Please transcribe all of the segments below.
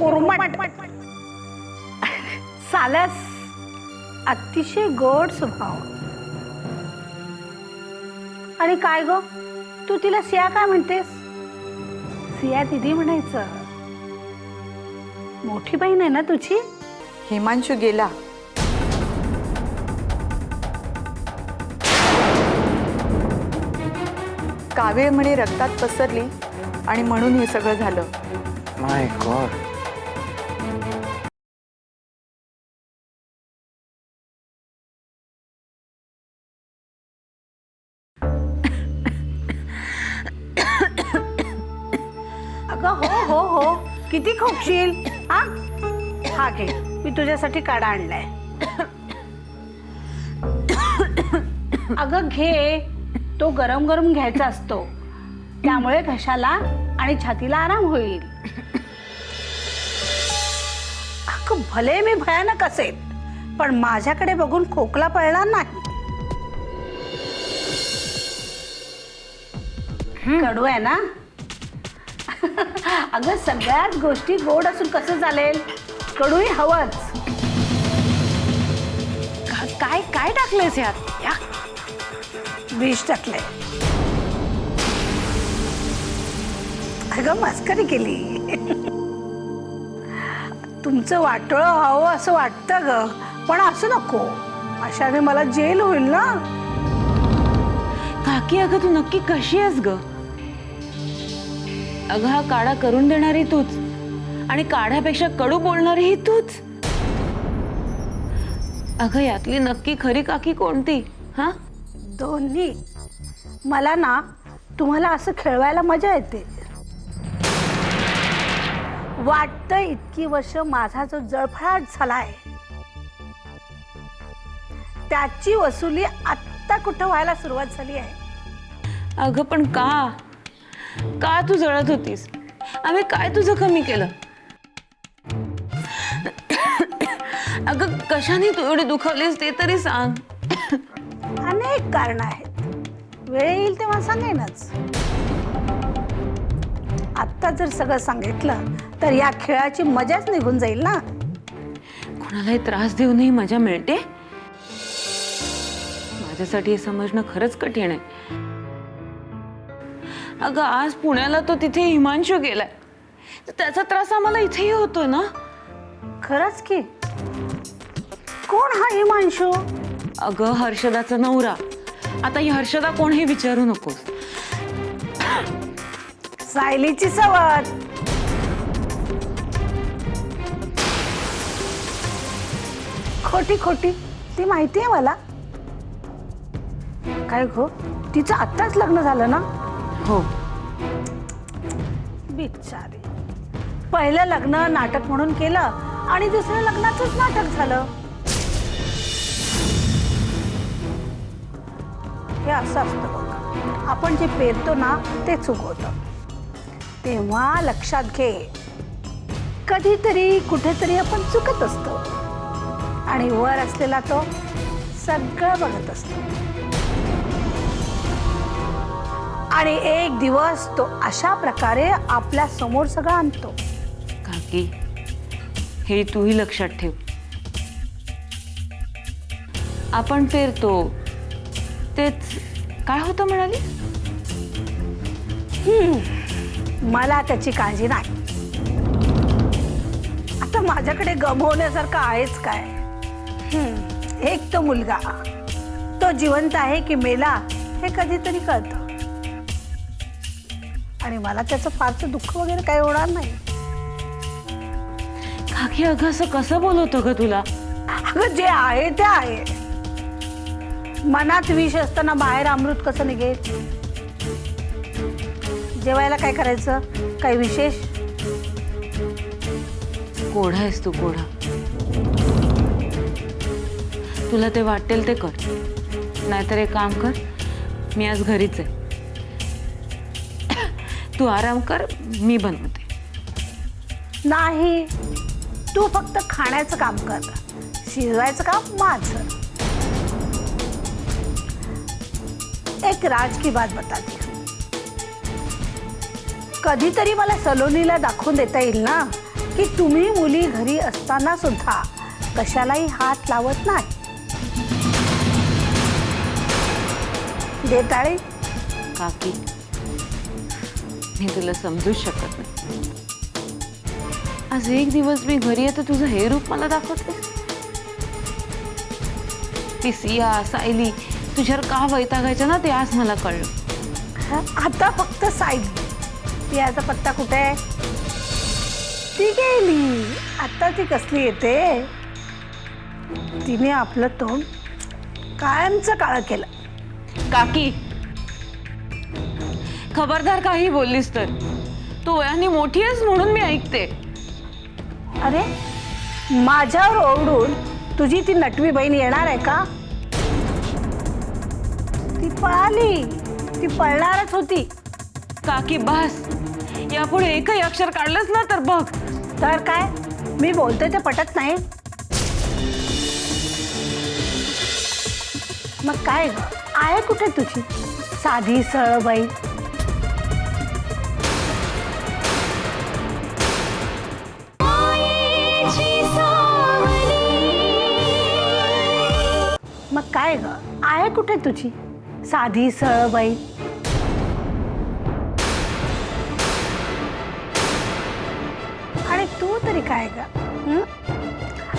उर्मट सालस अतिशय गोड स्वभाव. आणि काय ग? तू तिला सिया काय म्हणतेस? सिया दिदी म्हणायचं. मोठी बहीण आहे ना तुझी? हिमांशू गेला. कावीळ म्हणे रक्तात पसरली आणि म्हणून हे सगळं झालं. माय गॉड खोकशील हा? हा घे. मी तुझ्यासाठी काढा आणलाय. अगं घे. तो गरम गरम घ्यायचा असतो. त्यामुळे घशाला आणि छातीला आराम होईल. अगं भले मी भयानक असेल पण माझ्याकडे बघून खोकला पडणार नाही. कडू आहे ना? अगं सगळ्याच गोष्टी गोड असून कसं चालेल? कडूही हवंच. काय काय टाकलंयस यात? या. विष टाकलंय. अगं मस्करी केली. तुमचं वाटोळं व्हावं असं वाटतं ग पण असं नको. अशाने मला जेल होईल ना? काकी अगं तू नक्की कशी आहेस ग? अगं हा काढा करून देणारी तूच. आणि काढ्यापेक्षा कडू बोलणारीही तूच. अगं यातली नक्की खरी काकी कोणती? हा? दोन्ही. मला ना तुम्हाला असं खेळवायला मजा येते. वाटतं इतकी वर्ष माझा जो जळफळाट झालाय त्याची वसुली आत्ता कुठं व्हायला सुरुवात झाली आहे. अगं पण का? का तू जळत होतीस? आम्ही काय तुझं कमी केलं? अगं कशाने तू एवढी दुखावलीस ते तरी सांग. अनेक कारण आहेत. वेळ येईल तेव्हा सांगेनच. आत्ता जर सगळं सांगितलं तर या खेळाची मजाच निघून जाईल ना? कोणालाही त्रास देऊनही मजा मिळते? माझ्यासाठी हे समजणं खरंच कठीण आहे. अगं आज पुण्याला तो तिथे हिमांशू गेलाय. तर त्याचा त्रास आम्हाला इथेही होतोय ना? खरंच की. कोण हा हिमांशू? अगं हर्षदाचा नवरा. आता ही हर्षदा कोण हे विचारू नकोस. सायलीची सवत. खोटी खोटी. ती माहिती आहे मला. काय गो? तिचं आत्ताच लग्न झालं ना? हो. बिचारी. पहिलं लग्न नाटक म्हणून केलं आणि दुसरं लग्नाचंच नाटक झालं. हे असं असतं बघ. आपण जे पेरतो ना ते चुकवतं तेव्हा लक्षात घे. कधीतरी कुठेतरी आपण चुकत असतो. आणि वर असलेला तो सगळं बघत असतो. आणि एक दिवस तो अशा प्रकारे आपल्यासमोर सगळं आणतो. काकी हे तूही लक्षात ठेव. आपण पेरतो. तेच काय होतं म्हणाली? मला त्याची काळजी नाही. आता माझ्याकडे गमवण्यासारखं आहेच काय? हम्म, एक तो मुलगा. तो जिवंत आहे की मेला हे कधीतरी कळतं. आणि मला त्याचं फारसं दुःख वगैरे काही होणार नाही. काकी अगं असं कसं बोलवतं ग तुला? अगं जे आहे ते आहे. मनात विष असताना बाहेर अमृत कसं निघेल? जेवायला काय करायचं? काही विशेष? कोढा आहेस तू कोढा तुला ते वाटेल ते कर. नाहीतर एक काम कर मी आज घरीच आहे. तू आराम कर मी बनवते. नाही तू फक्त खाण्याचं काम कर. शिजवायचं काम माझं. एक राज की बात बताती. कधीतरी मला सलोनीला दाखवून देता येईल ना की तुम्ही मुली घरी असताना सुद्धा कशालाही हात लावत नाही. देताळे. काकी मी तुला समजूच शकत नाही. आज एक दिवस मी घरी येतं तुझं हे रूप मला दाखवते. ती सिया सायली तुझ्यावर का वैतागायच्या ना ते आज मला कळलं. आता फक्त सायली. पियाचा पत्ता कुठे आहे? ती गेली. आता ती कसली येते? तिने आपलं तोंड कायमचं काळं केलं. काकी खबरदार काही बोललीस तर. तू वयाने मोठी आहेस म्हणून मी ऐकते. अरे माझ्यावर ओरडून तुझी ती नटवी बहीण येणार आहे का? ती पळाली. ती पळणारच होती. काकी बस. यापुढे एकही अक्षर काढलंच ना तर बघ. तर काय? मी बोलते ते पटत नाही. मग काय आहे कुठे तुझी? साधी सरळ बाई काय ग? आहे कुठे तुझी? साधी सरळ बाई. आणि तू तरी काय ग? हं?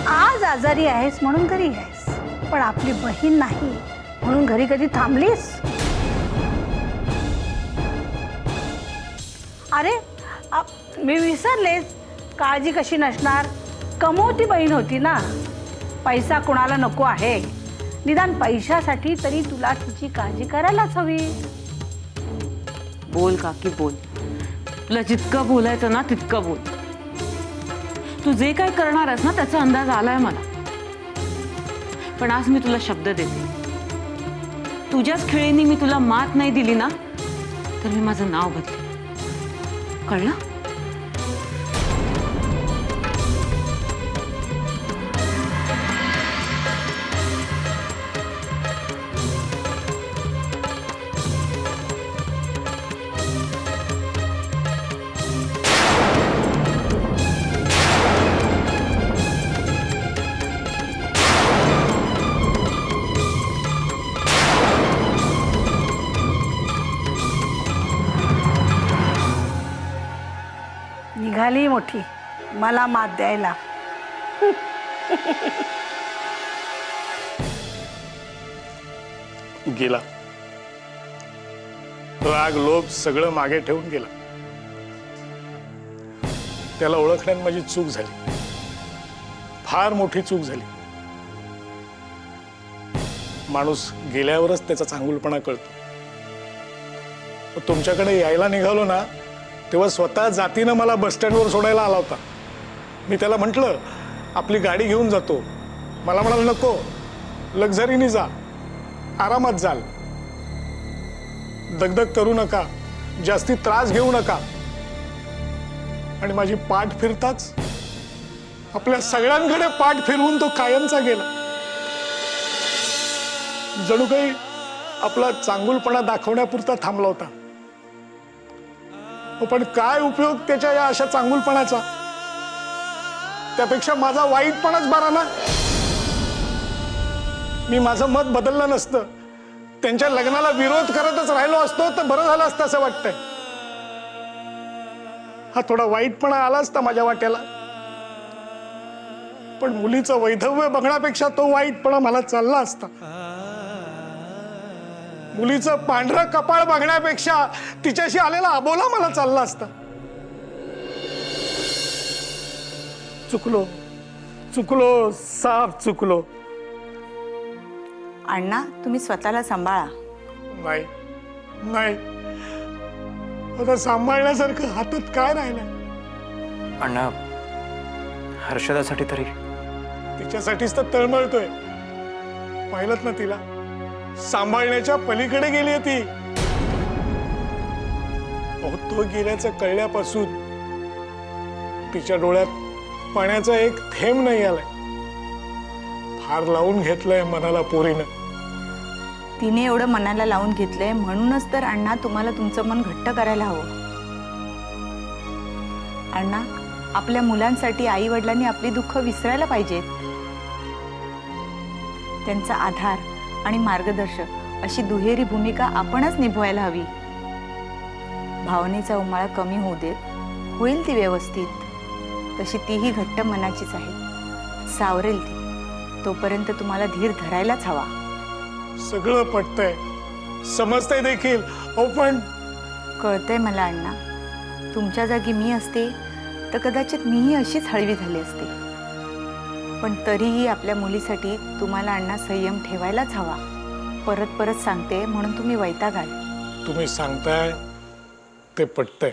आज आजारी आहेस म्हणून घरी आहेस. पण आपली बहीण नाही म्हणून घरी कधी थांबलीस? अरे अ, मी विसरलेच काळजी कशी नसणार? कमवती बहीण होती ना. पैसा कुणाला नको आहे? निदान पैशासाठी तरी तुला तिची काळजी करायलाच हवी. बोल काकी बोल. तुला जितकं बोलायचं ना तितकं बोल. तू जे काय करणार आहेस ना त्याचा अंदाज आलाय मला. पण आज मी तुला शब्द देते. तुझ्याच खेळीने मी तुला मात नाही दिली ना तर मी माझं नाव बदले कळलं? मोठी. मला मात द्यायला. गेला. राग लोभ सगळं मागे ठेवून गेला. त्याला ओळखण्यात माझी चूक झाली. फार मोठी चूक झाली. माणूस गेल्यावरच त्याचा चांगुलपणा कळतो. तुमच्याकडे यायला निघालो ना तेव्हा स्वतः जातीनं मला बस स्टँडवर सोडायला आला होता. मी त्याला म्हटलं आपली गाडी घेऊन जातो. मला म्हणाल नको. लक्झरीने जा. आरामात जाल. दगदग करू नका. जास्ती त्रास घेऊ नका. आणि माझी पाठ फिरताच आपल्या सगळ्यांकडे पाठ फिरवून तो कायमचा गेला. जणू काही आपला चांगुलपणा दाखवण्यापुरता थांबला होता. हो, पण काय उपयोग त्याच्या या अशा चांगुलपणाचा? त्यापेक्षा माझा वाईटपणाच बरा ना? मी माझं मत बदललं नसतं. त्यांच्या लग्नाला विरोध करतच राहिलो असतो तर बरं झालं असतं असं वाटतंय. हा थोडा वाईटपणा आला असता माझ्या वाट्याला. पण मुलीचं वैधव्य बघण्यापेक्षा तो वाईटपणा मला चालला असता. मुलीचं पांढरं कपाळ बघण्यापेक्षा तिच्याशी आलेला अबोला मला चालला असता. चुकलो. चुकलो साफ चुकलो. अण्णा तुम्ही स्वतःला सांभाळा. नाही. नाही. आता सांभाळण्यासारखं हातात काय राहिलंय अण्णा हर्षदासाठी तरी. तिच्यासाठीच तर तळमळतोय. पाहिलं ना तिला? सांभाळण्याच्या पलीकडे गेली ती. तो गेल्याचं कळल्यापासून तिच्या डोळ्यात पाण्याचा एक थेंब नाही आलाय. फार लावून घेतलंय मनाला पोरीनं. तिने एवढं मनाला लावून घेतलंय म्हणूनच तर अण्णा तुम्हाला तुमचं मन घट्ट करायला हवं. अण्णा आपल्या मुलांसाठी आई वडिलांनी आपली दुःख विसरायला पाहिजेत. त्यांचा आधार आणि मार्गदर्शक अशी दुहेरी भूमिका आपणच निभवायला हवी. भावनेचा उमाळा कमी होऊ देत होईल ती व्यवस्थित. तशी तीही घट्ट मनाचीच आहे. सावरेल ती. तोपर्यंत तुम्हाला धीर धरायलाच हवा. सगळं पटतंय. समजतंय देखील. अहो पण कळतंय मला अण्णा. तुमच्या जागी मी असते तर कदाचित मीही अशीच हळवी झाली असते. पण तरीही आपल्या मुलीसाठी तुम्हाला अण्णा संयम ठेवायलाच हवा. परत परत सांगते म्हणून तुम्ही वैतागाल तुम्ही सांगताय ते पटतंय.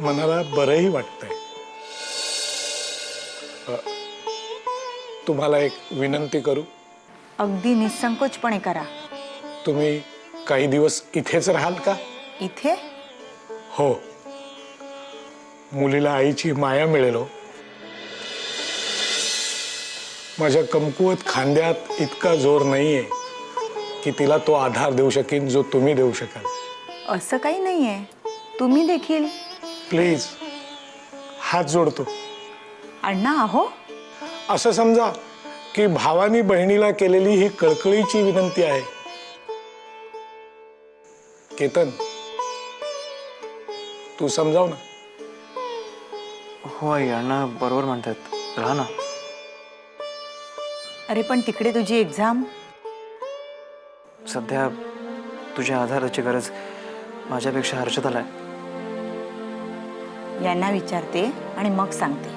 मनाला बरंही वाटतंय. तुम्हाला एक विनंती करू. अगदी निसंकोचपणे करा. तुम्ही काही दिवस इथेच राहाल का? इथे? हो. मुलीला आईची माया मिळेल हो. माझ्या कमकुवत खांद्यात इतका जोर नाहीये की तिला तो आधार देऊ शकेन जो तुम्ही देऊ शकाल. असं काही नाहीये. तुम्ही देखील. प्लीज हात जोडतो. अण्णा आहो. असं समजा की भावानी बहिणीला केलेली ही कळकळीची विनंती आहे. केतन तू समजाव ना. हो आई अण्णा बरोबर म्हणतात. राहा ना. अरे पण तिकडे तुझी एक्झाम सध्या तुझ्या आधाराची गरज माझ्यापेक्षा हर्षदाला आहे. यांना विचारते आणि मग सांगते.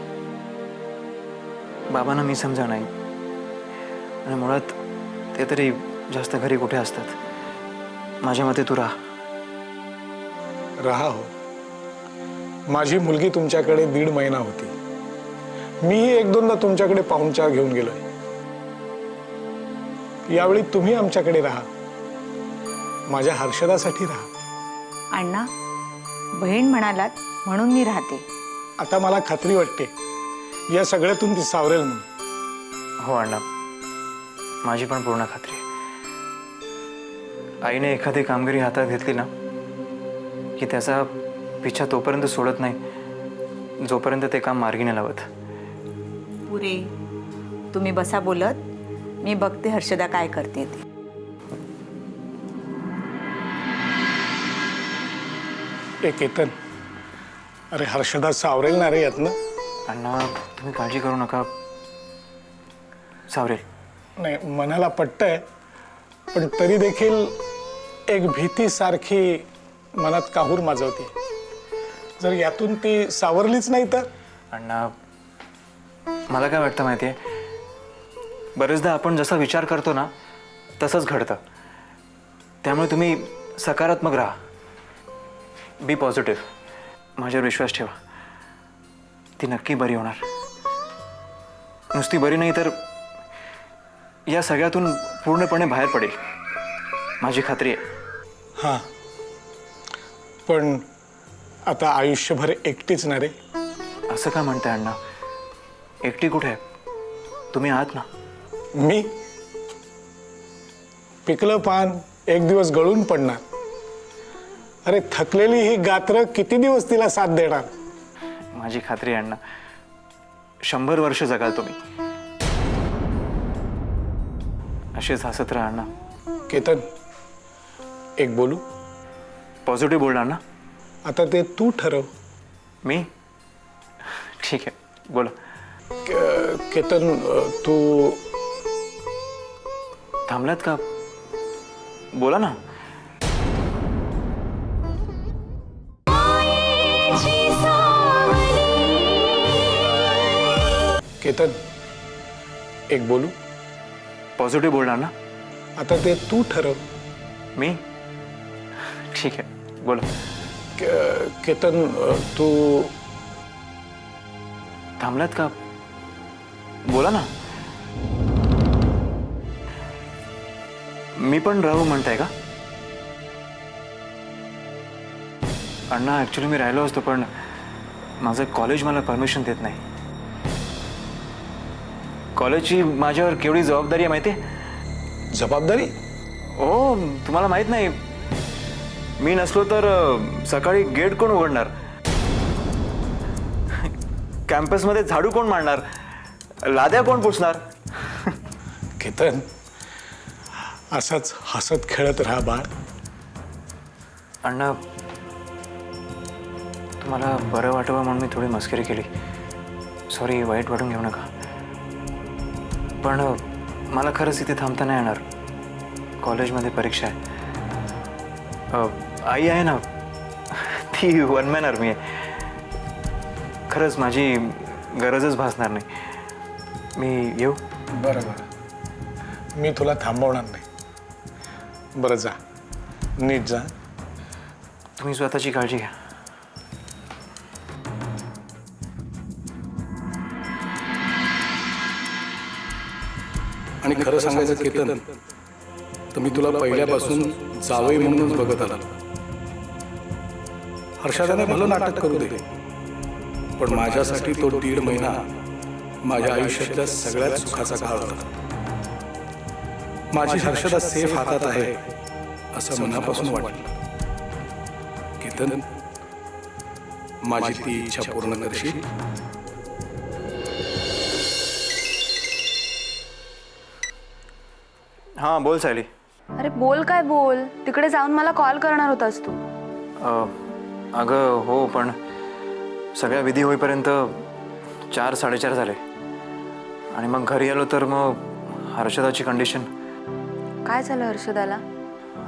बाबांना मी समजा नाही आणि मुळात ते तरी जास्त घरी कुठे असतात? माझ्या मते तू राहा. राहा हो. माझी मुलगी तुमच्याकडे दीड महिना होती. मीही एक दोनदा तुमच्याकडे पाहुणचार घेऊन गेलोय. यावेळी तुम्ही आमच्याकडे राहा. माझ्या हर्षदासाठी राहा. अण्णा बहीण म्हणालात म्हणून मी राहते. आता मला खात्री वाटते. या सगळ्यातून ती सावरेल म्हणून. हो अण्णा. माझी पण पूर्ण खात्री आहे. आईने एखादी कामगिरी हातात घेतली ना की त्याचा पिछा तोपर्यंत सोडत नाही जोपर्यंत ते काम मार्गी नाही लावत. पुरे तुम्ही बसा बोलत. मी बघते हर्षदा काय करते ते. ए केतन. अरे हर्षदा सावरेल ना रे यातनं? अण्णा तुम्ही काळजी करू नका. सावरेल. नाही मनाला पटतंय पण तरी देखील एक भीती सारखी मनात काहूर माजवते. जर यातून ती सावरलीच नाही तर? अण्णा मला काय वाटतं माहिती आहे बरेचदा आपण जसा विचार करतो ना तसंच घडतं. त्यामुळे तुम्ही सकारात्मक राहा. बी पॉझिटिव्ह माझ्यावर विश्वास ठेवा. ती नक्की बरी होणार. नुसती बरी नाही तर या सगळ्यातून पूर्णपणे बाहेर पडेल. माझी खात्री आहे. हां. पण आता आयुष्यभर एकटीच ना रे? असं का म्हणताय अण्णा? एकटी कुठे? आहे तुम्ही आहात ना? मी पिकलं पान एक दिवस गळून पडणार. अरे थकलेली ही गात्र किती दिवस तिला साथ देणार? माझी खात्री अण्णा. शंभर वर्ष जगाल तुम्ही. असेच हसत राहा अण्णा. केतन एक बोलू? पॉझिटिव्ह बोलणार ना आता ते तू ठरव. मी? ठीक आहे बोला. के- केतन अ, तू थांबलात का? बोला ना. केतन एक बोलू? पॉझिटिव्ह बोलणार ना? आता ते तू ठरव. मी? ठीक आहे बोला. के- केतन अ, तू थांबलात का? बोला ना. मी पण राहू म्हणताय का? अण्णा ॲक्च्युली मी राहिलो असतो पण माझं कॉलेज मला परमिशन देत नाही. कॉलेजची माझ्यावर केवढी जबाबदारी आहे माहिती आहे जबाबदारी? हो तुम्हाला माहीत नाही. मी नसलो तर अ, सकाळी गेट कोण उघडणार? कॅम्पसमध्ये झाडू कोण मारणार लाद्या कोण पुसणार? केतन असाच हसत खेळत राहा बाळ. अण्णा तुम्हाला बरं वाटावं म्हणून मी थोडी मस्करी केली. सॉरी वाईट वाटून घेऊ नका. पण मला खरंच इथे थांबता नाही येणार. कॉलेजमध्ये परीक्षा आहे. आई आहे ना ती वन मॅन आर्मी आहे. खरंच माझी गरजच भासणार नाही. मी येऊ? बरं बरं. मी तुला थांबवणार नाही. बरं जा. नीट जा. तुम्ही स्वतःची काळजी घ्या. आणि खरं सांगायचं केतन तर मी तुला पहिल्यापासून जावई म्हणूनच बघत आला. हर्षदाने भलं नाटक करू दे पण माझ्यासाठी तो दीड महिना माझ्या आयुष्यातल्या सगळ्यात सुखाचा काळ होता. माझी हर्षदा सेफ हातात आहे असं मनापासून वाटलं. केतन माझी ती इच्छा पूर्ण करशील? हां बोल सायली. अरे बोल काय बोल? तिकडे जाऊन मला कॉल करणार होतास तू. अ, अगं हो पण सगळ्या विधी होईपर्यंत चार साडेचार झाले. आणि मग घरी आलो तर मग हर्षदाची कंडिशन काय झालं हर्षदाला?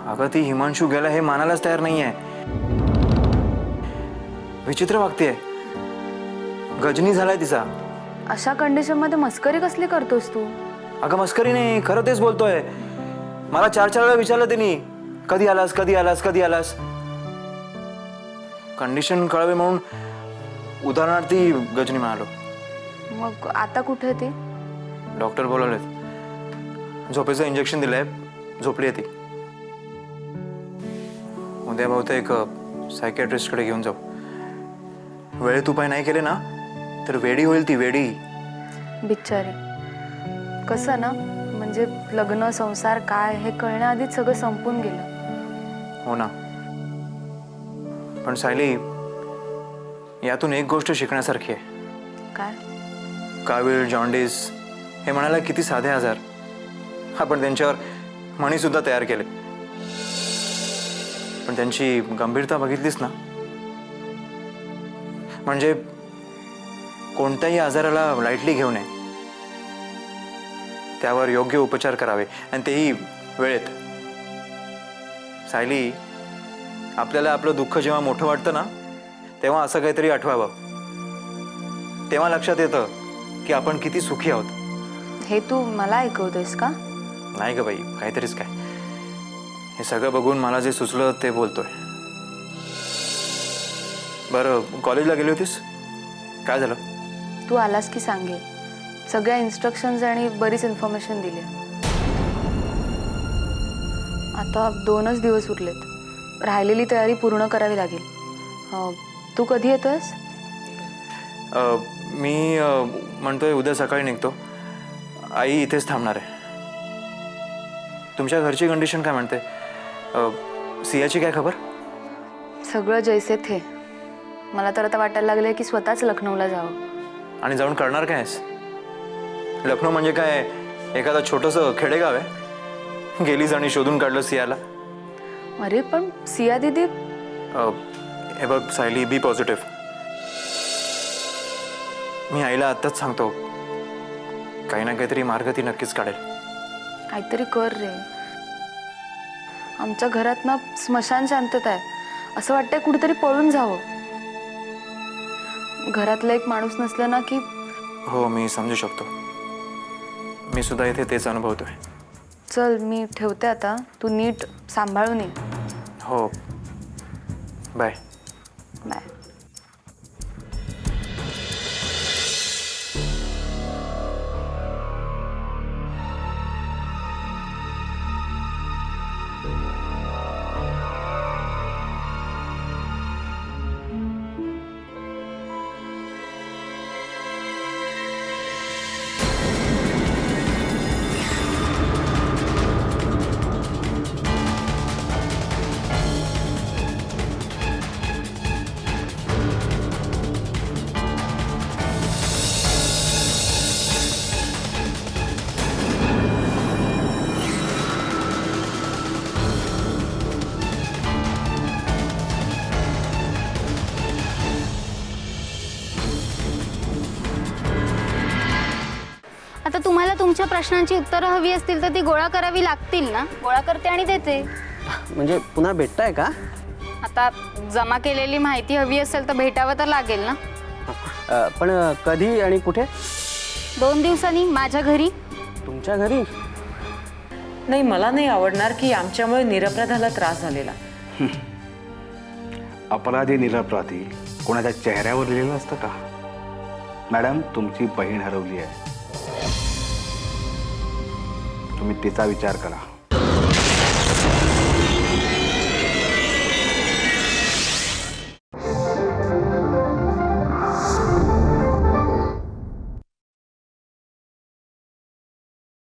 अगं ती हिमांशू गेला हे मानायलाच तयार नाही आहे विचित्र वागतेय. गजनी झालाय तिचा. अशा कंडिशनमध्ये मस्करी कसली करतोस तू? अगं मस्करी नाही खरं तेच बोलतोय. मला चार चार वेळा विचारलं त्यांनी कधी आलास कधी आलास कधी आलास? कंडिशन कळावी म्हणून उदाहरणार्थी गजनी म्हणालो. मग आता कुठे ती? डॉक्टर बोलवलेत. झोपेचं इंजेक्शन दिलंय. झोपली आहे ती. उद्या बहुतेक सायकॅट्रिस्टकडे घेऊन जाऊ. वेळेत उपाय नाही केले ना तर वेडी होईल ती वेडी. बिचारी कसं ना म्हणजे लग्न संसार काय हे कळण्याआधीच सगळं संपून गेलं. हो ना. पण सायली यातून एक गोष्ट शिकण्यासारखी आहे. काय? कावीळ जॉन्डिस हे म्हणायला किती साधे आजार. आपण त्यांच्यावर म्हणीसुद्धा तयार केले. पण त्यांची गंभीरता बघितलीस ना? म्हणजे कोणत्याही आजाराला लाईटली घेऊ नये त्यावर योग्य उपचार करावे. आणि तेही वेळेत. सायली आपल्याला आपलं दुःख जेव्हा मोठं वाटतं ना तेव्हा असं काहीतरी आठवावं. तेव्हा लक्षात येतं की आपण किती सुखी आहोत. हे तू मला ऐकवतोयस का? नाही ग बाई काहीतरीच काय. हे सगळं बघून मला जे सुचलं ते बोलतोय. बरं कॉलेजला गेली होतीस? काय झालं? तू आलास की सांगेल. सगळ्या इन्स्ट्रक्शन्स आणि बरीच इन्फॉर्मेशन दिली. आता दोनच दिवस उरलेत. राहिलेली तयारी पूर्ण करावी लागेल. अं, तू कधी येतोयस? अ, मी अ, म्हणतोय उद्या सकाळी निघतो. आई इथेच थांबणार आहे. तुमच्या घरची कंडिशन काय म्हणते? अ, सियाची काय खबर? सगळं जैसे थे मला तर आता वाटायला लागलंय की स्वतःच लखनौला जावं. आणि जाऊन करणार काय आहेस? लखनौ म्हणजे काय? एखादं छोटंसं खेडेगाव आहे? गेलीच आणि शोधून काढलं सियाला. अरे पण सिया दिदी? अ, हे बघ सायली बी पॉझिटिव्ह मी आईला आत्ताच सांगतो. काही ना काहीतरी मार्ग ती नक्कीच काढेल. काहीतरी कर रे. आमच्या घरात ना स्मशान शांतता आहे. असं वाटतंय कुठेतरी पळून जावं. घरातला एक माणूस नसलं ना की हो मी समजू शकतो. मी सुद्धा इथे तेच अनुभवतोय. चल मी ठेवते आता. तू नीट सांभाळून ये. हो. बाय. बाय प्रश्नांची उत्तरं हवी असतील तर ती गोळा करावी लागतील ना? गोळा करते आणि देते. म्हणजे पुन्हा भेटताय का? आता जमा केलेली माहिती हवी असेल तर भेटावं तर लागेल ना? अ, पण अ, कधी आणि कुठे? दोन दिवसांनी माझ्या घरी. तुमच्या घरी? नाही मला नाही आवडणार की आमच्यामुळे निरपराधाला त्रास झालेला. अपराधी निरपराधी कोणाच्या चेहऱ्यावर लिहिलेलं असतं का? मॅडम तुमची बहीण हरवली आहे. तुम्ही तिचा विचार करा.